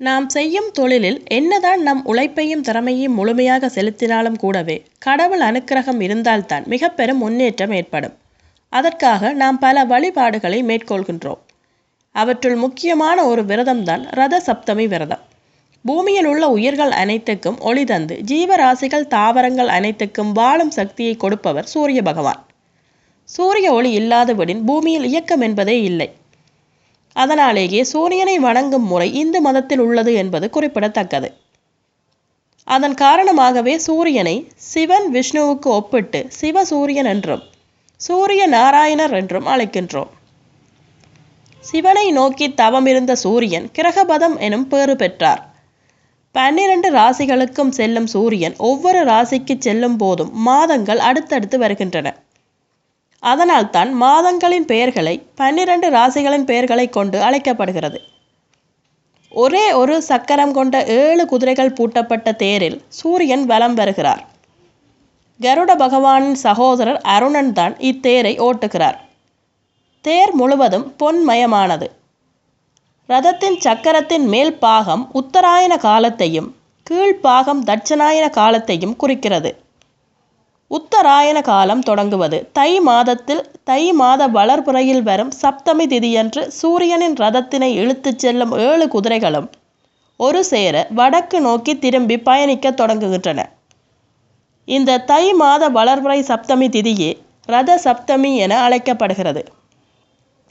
நாம் செய்யும் தொழிலில் என்னதான் நம் உழைப்பையும் திறமையும் முழுமையாக செலுத்தினாலும் கூடவே கடவுள் அனுக்கிரகம் இருந்தால்தான் மிக பெரும் முன்னேற்றம் ஏற்படும். அதற்காக நாம் பல வழிபாடுகளை மேற்கொள்கின்றோம். அவற்றுள் முக்கியமான ஒரு விரதம்தான் ரத சப்தமி விரதம். பூமியில் உள்ள உயிர்கள் அனைத்துக்கும் ஒளி தந்து ஜீவராசிகள் தாவரங்கள் அனைத்துக்கும் வாழும் சக்தியை கொடுப்பவர் சூரிய பகவான். சூரிய ஒளி இல்லாதபடின் பூமியில் இயக்கம் என்பதே இல்லை. அதனாலேயே சூரியனை வணங்கும் முறை இந்து மதத்தில் உள்ளது என்பது குறிப்பிடத்தக்கது. அதன் காரணமாகவே சூரியனை சிவன் விஷ்ணுவுக்கு ஒப்பிட்டு சிவசூரியன் என்றும் சூரிய நாராயணர் என்றும் அழைக்கின்றோம். சிவனை நோக்கி தவமிருந்த சூரியன் கிரகபதம் எனும் பேறு பெற்றார். பன்னிரண்டு ராசிகளுக்கும் செல்லும் சூரியன் ஒவ்வொரு ராசிக்கு செல்லும் போதும் மாதங்கள் அடுத்தடுத்து வருகின்றன. அதனால்தான் மாதங்களின் பெயர்களை பன்னிரண்டு ராசிகளின் பெயர்களை கொண்டு அழைக்கப்படுகிறது. ஒரே ஒரு சக்கரம் கொண்ட ஏழு குதிரைகள் பூட்டப்பட்ட தேரில் சூரியன் வலம் வருகிறார். கருட பகவானின் சகோதரர் அருணன் தான் இத்தேரை ஓட்டுகிறார். தேர் முழுவதும் பொன்மயமானது. ரதத்தின் சக்கரத்தின் மேல் பாகம் உத்தராயண காலத்தையும் கீழ்ப்பாகம் தட்சணாயன காலத்தையும் குறிக்கிறது. உத்தராயண காலம் தொடங்குவது. தை மாதத்தில் தை மாத வளர்புறையில் வரும் சப்தமி திதியன்று சூரியனின் ரதத்தினை இழுத்துச் செல்லும் ஏழு குதிரைகளும் ஒரு சேர வடக்கு நோக்கி திரும்பி பயணிக்க தொடங்குகின்றன. இந்த தை மாத வளர்புறை சப்தமி திதியே ரத சப்தமி என அழைக்கப்படுகிறது.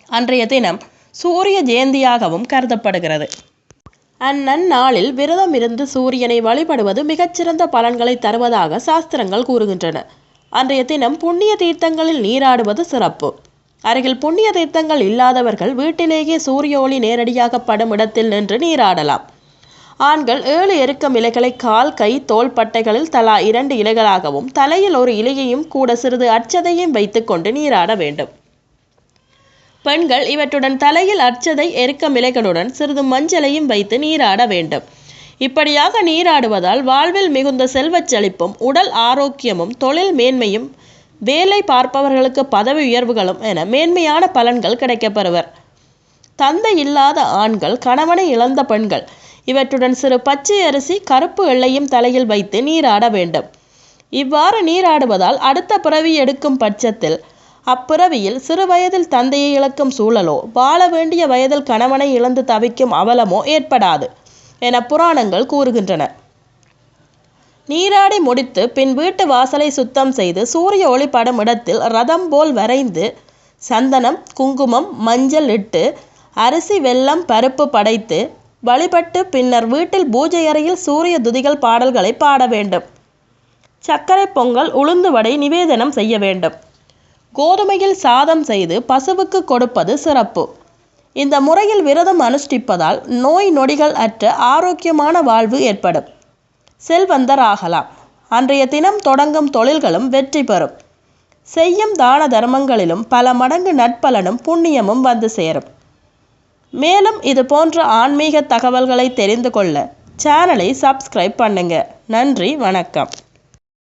அன்றைய தினம் சூரிய ஜெயந்தியாகவும் கருதப்படுகிறது. அந்நன்னாளில் விரதம் இருந்து சூரியனை வழிபடுவது மிகச்சிறந்த பலன்களை தருவதாக சாஸ்திரங்கள் கூறுகின்றன. அன்றைய தினம் புண்ணிய தீர்த்தங்களில் நீராடுவது சிறப்பு. அருகில் புண்ணிய தீர்த்தங்கள் இல்லாதவர்கள் வீட்டிலேயே சூரிய ஒளி நேரடியாக படும் இடத்தில் நின்று நீராடலாம். ஆண்கள் ஏழு எருக்கம் இலைகளை கால் கை தோள் பட்டைகளில் தலா இரண்டு இலைகளாகவும் தலையில் ஒரு இலையையும் கூட சிறிது அச்சதையும் வைத்துக்கொண்டு நீராட வேண்டும். பெண்கள் இவற்றுடன் தலையில் அர்ச்சதை எருக்கமிலைகளுடன் சிறிது மஞ்சளையும் வைத்து நீராட வேண்டும். இப்படியாக நீராடுவதால் வாழ்வில் மிகுந்த செல்வச் செழிப்பும் உடல் ஆரோக்கியமும் தொழில் மேன்மையும் வேலை பார்ப்பவர்களுக்கு பதவி உயர்வுகளும் என மேன்மையான பலன்கள் கிடைக்கப்பெறுவர். தந்தை இல்லாத ஆண்கள் கணவனை இழந்த பெண்கள் இவற்றுடன் சிறு பச்சை அரிசி கருப்பு எள்ளையும் தலையில் வைத்து நீராட வேண்டும். இவ்வாறு நீராடுவதால் அடுத்த பிறவி எடுக்கும் பட்சத்தில் அப்பிறவியில் சிறு வயதில் தந்தையை இழக்கும் சூழலோ வாழ வேண்டிய வயதில் கணவனை இழந்து தவிக்கும் அவலமோ ஏற்படாது என புராணங்கள் கூறுகின்றன. நீராடி முடித்து பின் வீட்டு வாசலை சுத்தம் செய்து சூரிய ஒளிப்படும் இடத்தில் ரதம் போல் வரைந்து சந்தனம் குங்குமம் மஞ்சள் இட்டு அரிசி வெல்லம் பருப்பு படைத்து வழிபட்டு பின்னர் வீட்டில் பூஜை அறையில் சூரிய துதிகள் பாடல்களை பாட வேண்டும். சர்க்கரை பொங்கல் உளுந்து வடை நிவேதனம் செய்ய வேண்டும். கோதுமையில் சாதம் செய்து பசுவுக்கு கொடுப்பது சிறப்பு. இந்த முறையில் விரதம் அனுஷ்டிப்பதால் நோய் நொடிகள் அற்ற ஆரோக்கியமான வாழ்வு ஏற்படும். செல்வந்தர் ஆகலாம். அன்றைய தினம் தொடங்கும் தொழில்களும் வெற்றி பெறும். செய்யும் தான தர்மங்களிலும் பல மடங்கு நட்பலனும் புண்ணியமும் வந்து சேரும். மேலும் இது போன்ற ஆன்மீக தகவல்களை தெரிந்து கொள்ள சேனலை சப்ஸ்கிரைப் பண்ணுங்க. நன்றி வணக்கம்.